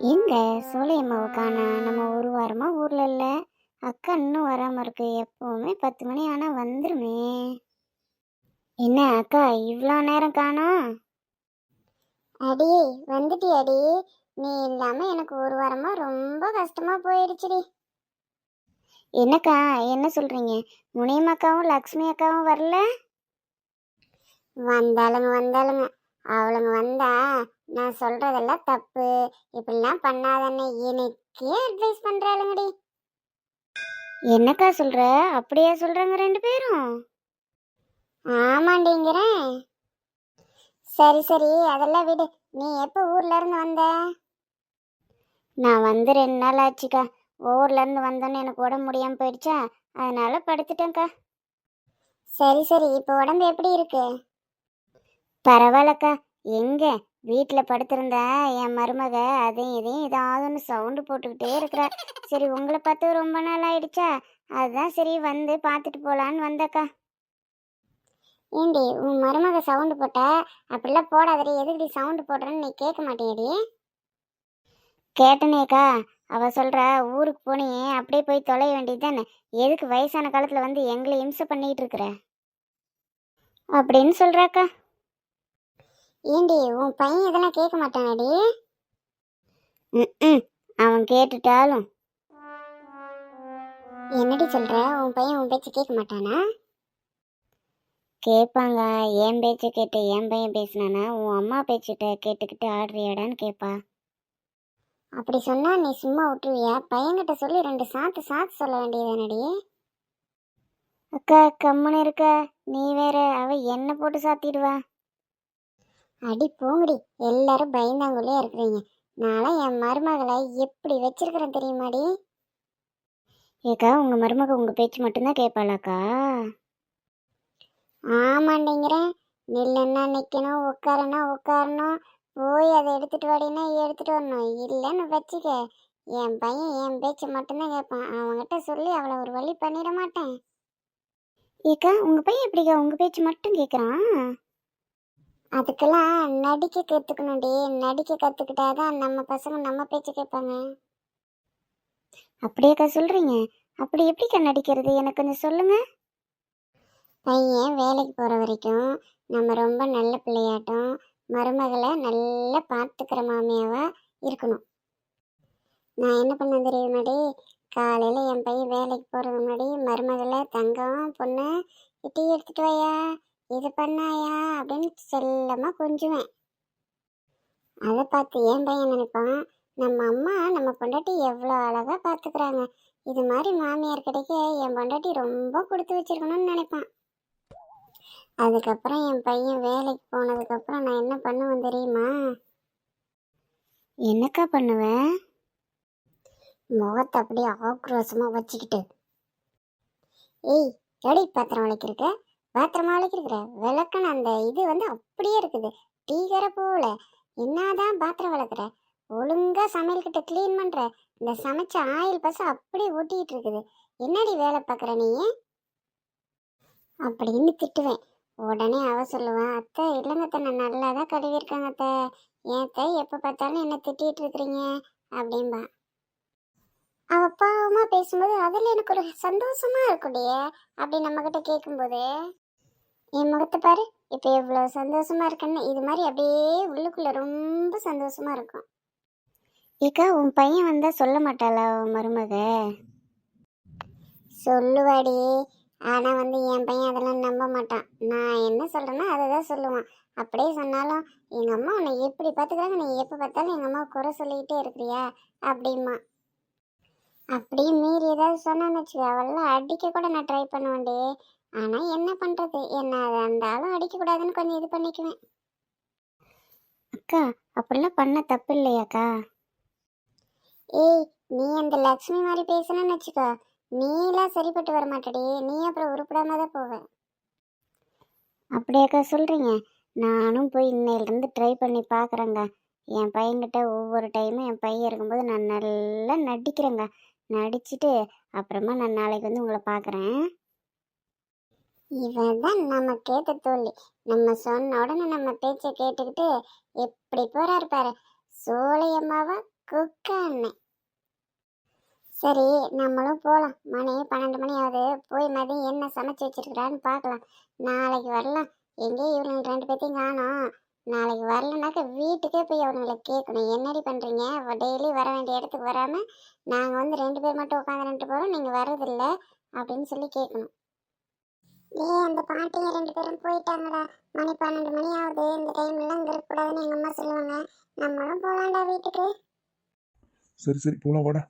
எங்க சோலையம்மாவை காணா நம்ம ஒரு வாரமா ஊர்ல இல்ல. அக்கா இன்னும் வராம இருக்கு. எப்பவுமே பத்து மணி ஆனா வந்துருமே. என்ன அக்கா இவ்வளோ நேரம் காணோம்? அடி வந்துட்டி அடி நீ இல்லாம எனக்கு ஒரு வாரமா ரொம்ப கஷ்டமா போயிடுச்சுடி. என்னக்கா என்ன சொல்றீங்க? முனியம் அக்காவும் லக்ஷ்மி அக்காவும் வரல? வந்தாளுங்க வந்தாளுங்க. அவளுங்க வந்தா நான் சொல்றதெல்லாம் தப்பு. இப்படிலாம் பண்ணாதன்னு எனக்கே அட்வைஸ் பண்றாளுங்கடி. என்னக்கா சொல்ற? அப்படியே சொல்றாங்க ரெண்டு பேரும். ஆமாண்டிங்கிறேன். சரி சரி. அதெல்லாம் விடு. நீ எப்போ ஊர்ல இருந்து வந்த? நான் வந்து ரெண்டு நாள் ஆச்சுக்கா. ஊர்ல இருந்து வந்தோன்னு எனக்கு உடம்பு முடியாம போயிடுச்சா? அதனால படுத்துட்டேன்க்கா. சரி சரி. இப்போ உடம்பு எப்படி இருக்கு? பரவாயில்லக்கா. எங்க? வீட்டில் படுத்திருந்தா என் மருமக அதையும் இதையும் ஏதாவதுன்னு சவுண்டு போட்டுக்கிட்டே இருக்கிறா. சரி உங்களை பார்த்து ரொம்ப நாள் ஆயிடுச்சா? அதுதான் சரி வந்து பார்த்துட்டு போகலான்னு வந்தக்கா. ஏண்டி உன் மருமக சவுண்டு போட்டா? அப்படிலாம் போடாதடி எதுக்கு சவுண்டு போடுறேன்னு நீ கேட்க மாட்டேடி கேட்டனேக்கா அவ சொல்றா ஊருக்கு போனியே அப்படியே போய் தொலைய வேண்டியது தானே எதுக்கு வயசான காலத்தில் வந்து எங்களை இம்சை பண்ணிட்டு இருக்கிற? அப்படின்னு சொல்கிறாக்கா ஏண்டி உன் பையன் இதெல்லாம் கேட்க மாட்டானடி? ம் அவன் கேட்டுட்டாலும். என்னடி சொல்ற? உன் பையன் உன் பேச்சு கேட்க மாட்டானா? கேட்பாங்க. என் பேச்சை கேட்டு என் பையன் பேசினானா உன் அம்மா பேச்சிட்ட கேட்டுக்கிட்டு ஆடுறியாடான்னு கேட்பா. அப்படி சொன்னா நீ சும்மா விட்டுருவியா? பையன்கிட்ட சொல்லி ரெண்டு சாத்து சாத்து சொல்ல வேண்டியதானடி அக்கா கம்முன்னு இருக்க. நீ வேற அவ என்ன போட்டு சாத்திடுவா? அடி போங்கடி எல்லாரும் பயந்தாங்குள்ளே இருக்கிறீங்க. நான் என் மருமகளை எப்படி வச்சிருக்கிறேன் தெரியுமாடி? ஏக்கா உங்கள் மருமக உங்கள் பேச்சு மட்டும்தான் கேட்பாளாக்கா ஆமாண்டிங்கிறேன். நில்லுன்னா நிற்கணும் உட்காரனா உட்காரணும். போய் அதை எடுத்துகிட்டு வாடினா எடுத்துகிட்டு வரணும். இல்லைன்னு வச்சுக்க. என் பையன் என் பேச்சு மட்டும்தான் கேட்பான் அவன்கிட்ட சொல்லி அவளை ஒரு வழி பண்ணிட மாட்டேன். ஏக்கா உங்கள் பையன் எப்படிக்கா உங்கள் பேச்சு மட்டும் கேட்குறான் அதுக்கெல்லாம் நடிக்க கற்றுக்கணும்டி நடிக்க கற்றுக்கிட்டாதான் நம்ம பசங்க நம்ம பேச்சு கேட்பாங்க. அப்படியேக்கா சொல்கிறீங்க அப்படி எப்படிக்கா நடிக்கிறது? எனக்கு கொஞ்சம் சொல்லுங்கள் பையன் வேலைக்கு போகிற வரைக்கும் நம்ம ரொம்ப நல்ல பிள்ளையாட்டம் மருமகளை நல்லா பார்த்துக்கிற மாமியாவாக இருக்கணும். நான் என்ன பண்ண தெரியுமாடி காலையில் என் பையன் வேலைக்கு போகிறது முன்னாடி மருமகளை தங்கம் பொண்ணு டீ எடுத்துகிட்டு வாயா? இது பண்ணாயா அப்படின்னு செல்லமாக கொஞ்சுவேன். அதை பார்த்து என் பையன் நினைப்பான் நம்ம அம்மா நம்ம பொண்டாட்டி எவ்வளோ அழகாக பார்த்துக்கிறாங்க. இது மாதிரி மாமியார் கிடைக்க என் பொண்டாட்டி ரொம்ப கொடுத்து வச்சிருக்கணும்னு நினைப்பான். அதுக்கப்புறம் என் பையன் வேலைக்கு போனதுக்கப்புறம் நான் என்ன பண்ணுவேன் தெரியுமா? என்னக்கா பண்ணுவேன் முகத்தை அப்படியே ஆக்ரோஷமாக வச்சுக்கிட்டு. ஏய் எடி பாத்திரம் விளக்கிருக்க பாத்திரமா விளக்கிருக்கிற விளக்குன அந்த இது வந்து அப்படியே இருக்குது. டீகர போல. என்னதான் பாத்திரம் விளக்குற? ஒழுங்கா சமையல் கிட்ட க்ளீன் பண்ற. இந்த சமைச்ச ஆயில் பச அப்படியே ஒட்டிக்கிட்டு இருக்குது. என்னடி வேலை பார்க்குற நீ? அப்படின்னு திட்டுவேன். உடனே அவ சொல்லுவான் அத்தை இல்லைங்கத்தை நான் நல்லா தான் கழுவிருக்காங்க அத்தை. ஏன் எப்போ பார்த்தாலும் என்ன திட்டிகிட்டு இருக்கிறீங்க? அப்படின்பா அவ பாவமா பேசும்போது அதில் எனக்கு ஒரு சந்தோஷமா இருக்குடியே? அப்படி நம்மக்கிட்ட கேட்கும்போது என் முகத்தை பாரு. இப்போ எவ்வளோ சந்தோஷமா இருக்குன்னு. இது மாதிரி அப்படியே உள்ளுக்குள்ளே ரொம்ப சந்தோஷமா இருக்கும். ஏக்கா உன் பையன் வந்தால் சொல்ல மாட்டாளா உன் மருமக? சொல்லுவாடி. ஆனால் வந்து என் பையன் அதெல்லாம் நம்ப மாட்டான். நான் என்ன சொல்கிறேன்னா அதை தான் சொல்லுவான். அப்படியே சொன்னாலும் எங்கள் அம்மா உன்னை எப்படி பார்த்துக்கிறாங்க? நீ எப்போ பார்த்தாலும் எங்கள் அம்மா குறை சொல்லிக்கிட்டே இருக்கிறியா? அப்படிமா அப்படியே மீறி ஏதாவது சொன்னான்னு வச்சுக்க. அவெல்லாம் அடிக்க கூட நான் ட்ரை பண்ணுவேன்டி. ஆனா என்ன பண்றது? என்ன இருந்தாலும் அடிக்க கூடாதுன்னு கொஞ்சம் இது பண்ணிக்குவேன். அக்கா அப்படிலாம் பண்ண தப்பு இல்லையாக்கா? ஏய் நீ அந்த லக்ஷ்மி மாதிரி பேசணும்னு வச்சுக்கோ. நீலாம் சரிப்பட்டு வர மாட்டடி நீ அப்புறம் உருப்படாம தான் போவ. அப்படியாக்கா சொல்றீங்க. நானும் போய் இன்னையிலேருந்து ட்ரை பண்ணி பார்க்குறேங்க என் பையன்கிட்ட ஒவ்வொரு டைமும் என் பையன் இருக்கும்போது நான் நல்லா நடிக்கிறேங்க நடிச்சிட்டு அப்புறமா நான் நாளைக்கு வந்து உங்களை பார்க்குறேன். இவன் தான் நம்ம கேட்ட தோல்வி நம்ம சொன்ன உடனே நம்ம பேச்சை கேட்டுக்கிட்டு எப்படி போறாரு பாரு. சோழையம்மாவா குக்க அண்ணன். சரி நம்மளும் போகலாம் மணி பன்னெண்டு மணி ஆகுது. போய் மதியம் என்ன சமைச்சு வச்சிருக்கிறான்னு பார்க்கலாம். நாளைக்கு வரலாம். எங்கே இவனுங்க ரெண்டு பேர்த்தையும் காணும். நாளைக்கு வரலனாக்க வீட்டுக்கே போய் அவனுங்களை கேட்கணும். என்னடி பண்ணுறீங்க டெய்லி வர வேண்டிய இடத்துக்கு வராமல் நாங்கள் வந்து ரெண்டு பேர் மட்டும் உட்காந்து ரெண்டு போகிறோம் நீங்கள் வர்றதில்ல அப்படின்னு சொல்லி கேட்கணும். ஏ அந்த பாட்டிங்க ரெண்டு பேரும் போயிட்டாங்கடா. மணி பன்னெண்டு மணி ஆகுது. இந்த டைம்லாம் இங்கே இருக்கக்கூடாதுன்னு எங்கள் அம்மா சொல்லுவாங்க. நம்மளும் போகலாம்டா வீட்டுக்கு. சரி சரி போகலாம் வாடா.